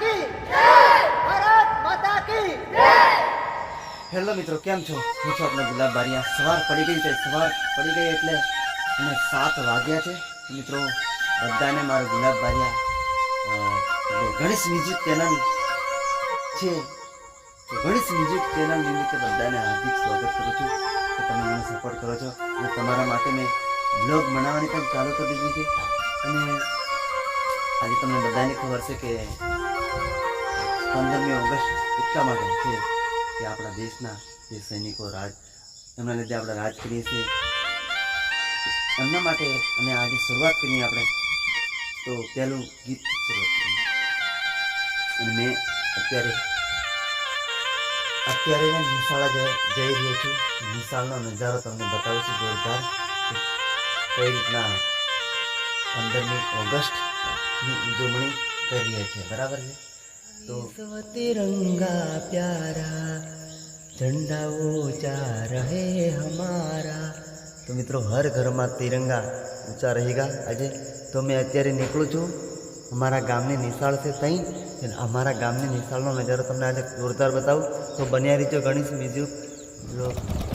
કી. Hello મિત્રો, કેમ છો? હું છું આપણે ગુલાબ બારિયા. સવાર પડી ગઈ છે, સવાર પડી ગઈ એટલે અને સાત વાગ્યા છે. મિત્રો, બધાને મારો ગુલાબ બારિયા ગણેશ મ્યુઝિક ચેનલ છે. ગણેશ મ્યુઝિક ચેનલ નિમિત્તે બધાને હાર્દિક સ્વાગત કરું છું. કે તમે મને સપોર્ટ કરો છો. અને તમારા માટે મેં બ્લોગ બનાવવાની પણ ચાલુ કરી દીધી છે. અને આજે તમને બધાને ખબર છે કે પંદરમી ઓગસ્ટ એટલા માટે છે કે આપણા દેશના જે સૈનિકો રાજ, એમના લીધે આપણે રાજ કરીએ છીએ. એમના માટે અને આજે શરૂઆત કરીએ આપણે, તો પહેલું ગીત શરૂઆત કરીએ. અને મેં અત્યારે અત્યારે નિશાળા જઈ રહ્યો છું. નિશાળનો નજારો તમને બતાવું છું જોરદાર કઈ રીતના પંદરમી ઓગસ્ટની ઉજવણી કરીએ છીએ બરાબર છે? તો તિરંગા પ્યારા ઝંડા ઊંચા રહે હમારા. તો મિત્રો હર ઘરમાં તિરંગા ઊંચા રહેગા આજે. તો મેં અત્યારે નીકળું છું અમારા ગામની નિશાળ છે ત્યાં અમારા ગામની નિશાળનો નજારો તમને આજે જોરદાર બતાવું. તો બન્યા રીતે ગણીશ બીજું.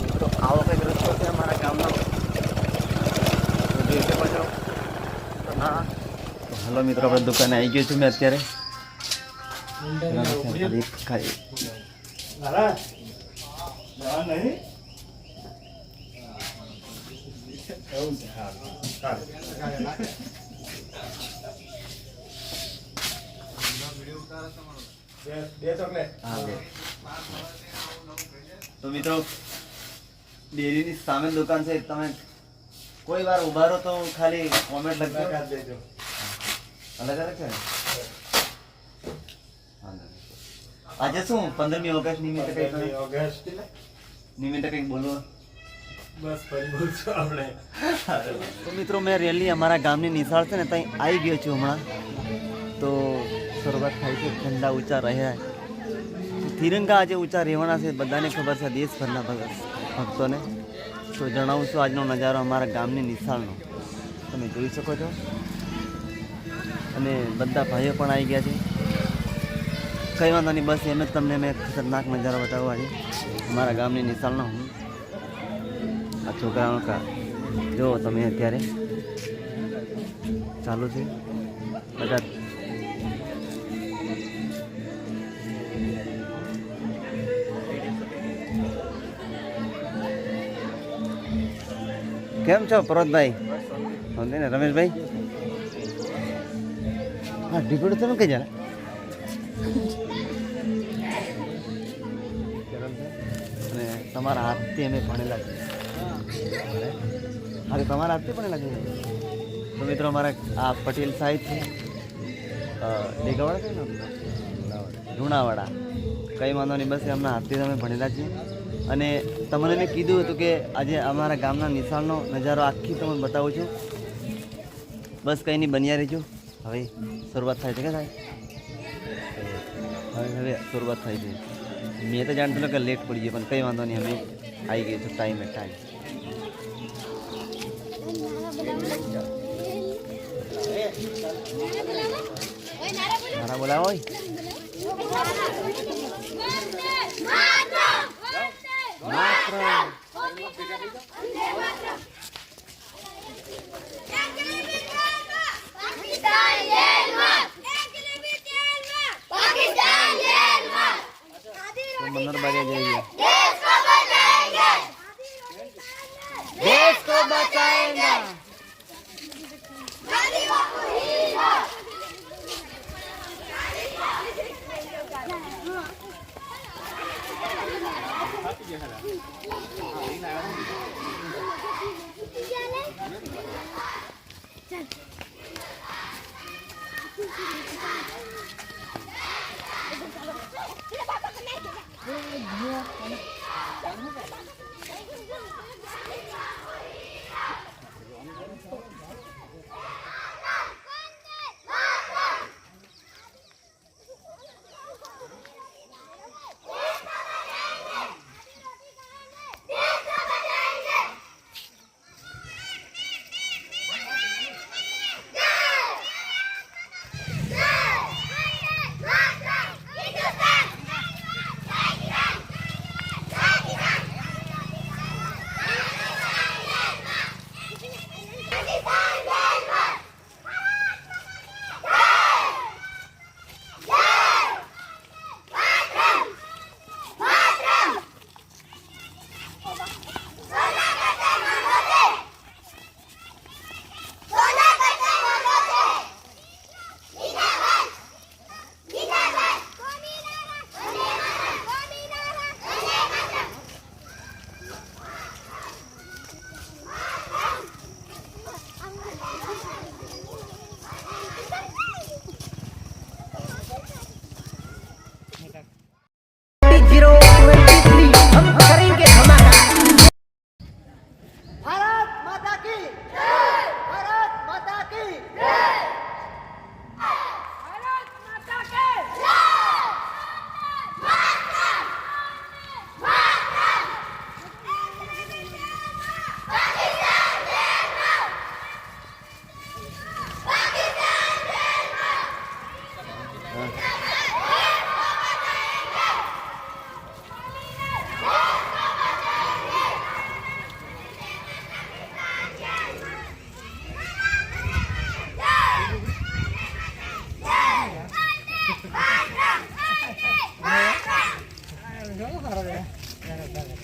મિત્રો આવો કંઈક રસ્તો છે અમારા ગામનો. જોઈ હલો મિત્રો, આપણે દુકાને આવી ગયો છું મેં અત્યારે. તો મિત્રો, ડેરીની સામે દુકાન છે. તમે કોઈ વાર ઊભા રહો તો ખાલી કોમેન્ટ લખજો. અલગ અલગ છે. આજે શું પંદરમી ઓગસ્ટ નિમિત્તે કઈ નિમિત્તે કંઈક બોલો તો મિત્રો મેં રેલી અમારા ગામની નિશાળ છે ને ત્યાં આવી ગયો છું હમણાં. તો શરૂઆત થાય છે ઠંડા ઊંચા રહ્યા. તિરંગા આજે ઊંચા રહેવાના છે બધાને ખબર છે દેશભરના ભક્તોને. તો જણાવું છું આજનો નજારો અમારા ગામની નિશાળનો. તમે જોઈ શકો છો. અને બધા ભાઈઓ પણ આવી ગયા છે. કંઈ વાંધો નહીં, બસ એમ જ તમને મેં ખતરનાક નજારો બતાવવા છે અમારા ગામની નિશાળનો હું. આ છોકરાનો કા જો તમે અત્યારે. ચાલુ છે. બધા કેમ છો ને રમેશભાઈ? તમે કઈ જરા અને તમારા હાથથી અમે ભણેલા છીએ. તો તમારા હાથથી ભણેલા છે તો મિત્રો, અમારા આ પટેલ સાહેબ છે. ડેગાવાડા ને લુણાવાડા કંઈ વાંધો નહીં, બસ એમના હાથથી તમે ભણેલા છીએ. અને તમને મેં કીધું હતું કે આજે અમારા ગામના નિશાળનો નજારો આખી તમને બતાવું છું. બસ કંઈ નહીં, બન્યા રહેજો. હવે શરૂઆત થાય છે કે સાહેબ? હવે હવે શરૂઆત થાય છે. મેં તો જાણતો કે લેટ પડી ગયો, પણ કંઈ વાંધો નહીં, અમે આવી ગઈ છું ટાઈમે ટાઈમ મારા બોલાવો? માત્ર. મનોર બાગે જઈએ દેશ કો બચાએંગા dale.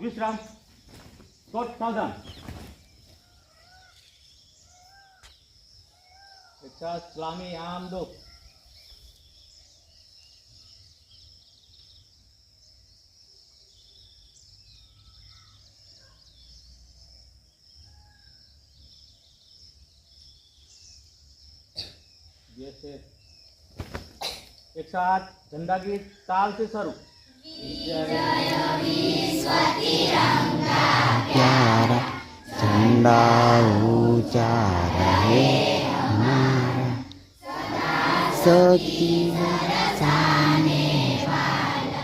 વિશ્રામ. તો સાવધાન. સ્વામી આમ દો. જૈસે એક સાથ જિંદગી તાલ શરૂ. शुरू प्यारा झंडा ऊंचा रहे हमारा सती बरसाने वाला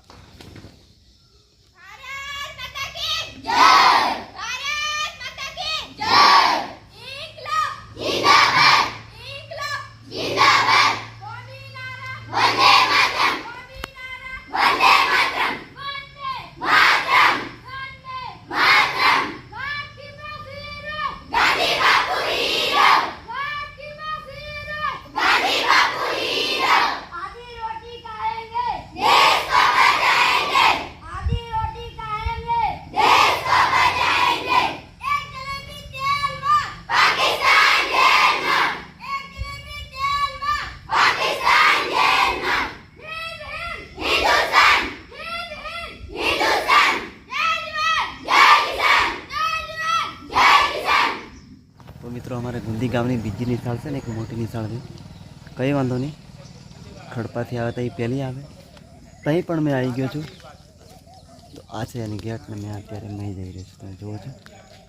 ગુંદી ગામની બીજી નિશાળ છે ને, એક મોટી નિશાળ છે. કંઈ વાંધો નહીં. ખડપાથી આવે તો પહેલી આવે. ત્યાં પણ મેં આવી ગયો છું. તો આ છે એની ગેટ ને મેં અત્યારે નહીં જઈ રહ્યો છું. તમે જુઓ છો.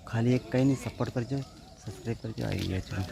ખાલી એક કંઈ નહીં સપોર્ટ કરજો સબસ્ક્રાઈબ કરજો. આવી ગયા છું.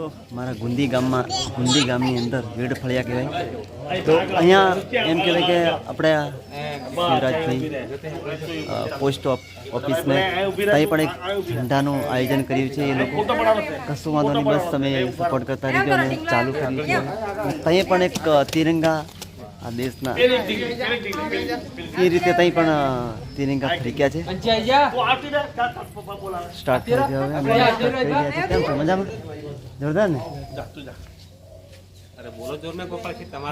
દોસ્તો મારા ગુંદી ગામમાં ગુંદી ગામની અંદર વેડ ફળિયા કહેવાય. તો અહીંયા એમ કહેવાય કે આપણે શિવરાજભાઈ પોસ્ટ ઓફ ઓફિસને ત્યાં પણ એક ઝંડાનું આયોજન કર્યું છે. એ લોકો કશું વાંધો નહીં બસ તમે સપોર્ટ કરતા રહેજો અને ચાલુ કર્યું છે ત્યાં પણ એક તિરંગા આ દેશના એ રીતે ત્યાં પણ તિરંગા ફેંક્યા છે. સ્ટાર્ટ થઈ ગયા હવે. મજામાં? જોરદાર ને?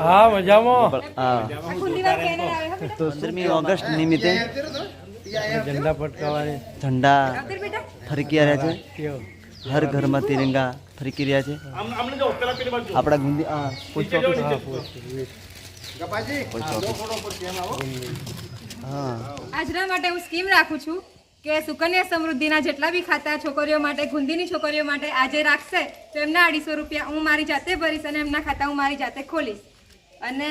હા મજામાં. હા. હો બેટા પંદરમી ઓગસ્ટ નિમિત્તે? ઝંડા ફટકાવાની. ઝંડા ફરકી રહ્યા છે? હર ઘરમાં તિરંગા ફરકી રહ્યા છે? આપણા ગુંદી ઓફિસ. Post office. હા. આજના માટે હું સ્કીમ રાખું છું. કે સુકન્યા સમૃદ્ધિના જેટલા બી ખાતા છોકરીઓ માટે, ગુંદીની છોકરીઓ માટે આજે રાખશે, તો એમના અઢીસો રૂપિયા હું મારી જાતે ભરીશ અને એમના ખાતા હું મારી જાતે ખોલીશ. અને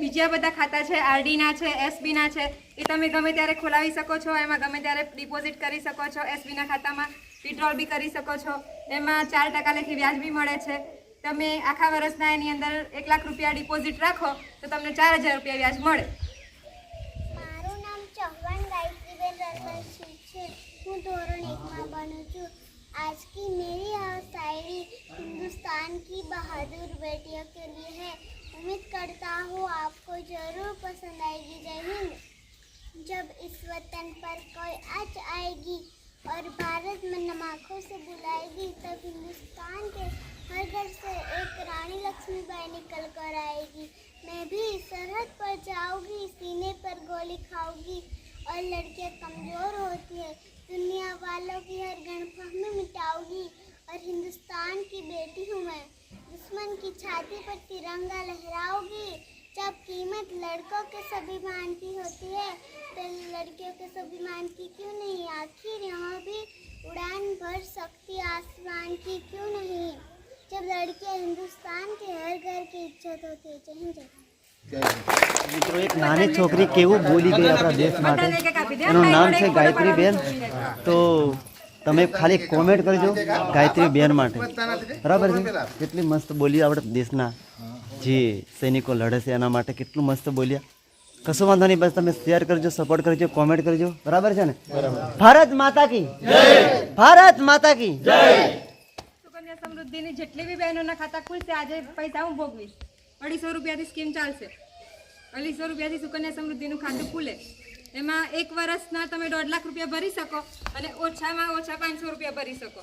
બીજા બધા ખાતા છે, આરડીના છે, એસબીના છે, એ તમે ગમે ત્યારે ખોલાવી શકો છો, એમાં ગમે ત્યારે ડિપોઝિટ કરી શકો છો, એસબીના ખાતામાં વિડ્રોલ બી કરી શકો છો, એમાં ચાર ટકા લેખી વ્યાજ બી મળે છે. તમે આખા વર્ષના એની અંદર એક લાખ રૂપિયા ડિપોઝિટ રાખો, તો તમને ચાર હજાર રૂપિયા વ્યાજ મળે. હું ધોરણ એકમાં ભણું છું आज की मेरी यह शायरी हिंदुस्तान की बहादुर बेटियों के लिए है उम्मीद करता हूँ आपको जरूर पसंद आएगी जय हिंद जब इस वतन पर कोई आँच आएगी और भारत में नमाखों से बुलाएगी तब हिंदुस्तान के हर घर से एक रानी लक्ष्मीबाई निकल कर आएगी मैं भी सरहद पर जाऊंगी सीने पर गोली खाऊंगी और लड़कियां कमजोर होती है दुनिया वालों की हर गणफहमी मिटाऊँगी और हिंदुस्तान की बेटी हूँ मैं। दुश्मन की छाती पर तिरंगा लहराऊँगी। जब कीमत लड़कों के स्वाभिमान की होती है तो लड़कियों के स्वाभिमान की क्यों नहीं? आखिर यहाँ भी उड़ान भर सकती आसमान की क्यों नहीं? जब लड़कियाँ हिंदुस्तान के हर घर की इज़्ज़त होती है, जय। મિત્રો, એક નાની છોકરી કેવું બોલી ગઈ આપણા દેશ માટે. એનું નામ છે ગાયત્રી બેન તો તમે ખાલી કોમેન્ટ કરજો ગાયત્રી બેન માટે. બરાબર છે? કેટલી મસ્ત બોલી આપણા દેશના. જે સૈનિકો લડે છે એના માટે કેટલું મસ્ત બોલ્યા. કશો વાંધો નહીં, બસ તમે શેર કરજો સપોર્ટ કરજો કોમેન્ટ કરજો. બરાબર છે ને? ભારત માતા કી. ભારત માતા કી. સમૃદ્ધિની જેટલી બી બહેનોના ખાતા ખુલશે, આજે પૈસા હું ભોગવીશ. અઢીસો રૂપિયાથી સ્કીમ ચાલશે. અઢીસો રૂપિયાથી સુકન્યા સમૃદ્ધિનું ખાતું ખુલે. એમાં એક વર્ષના તમે દોઢ લાખ રૂપિયા ભરી શકો અને ઓછામાં ઓછા પાંચસો રૂપિયા ભરી શકો.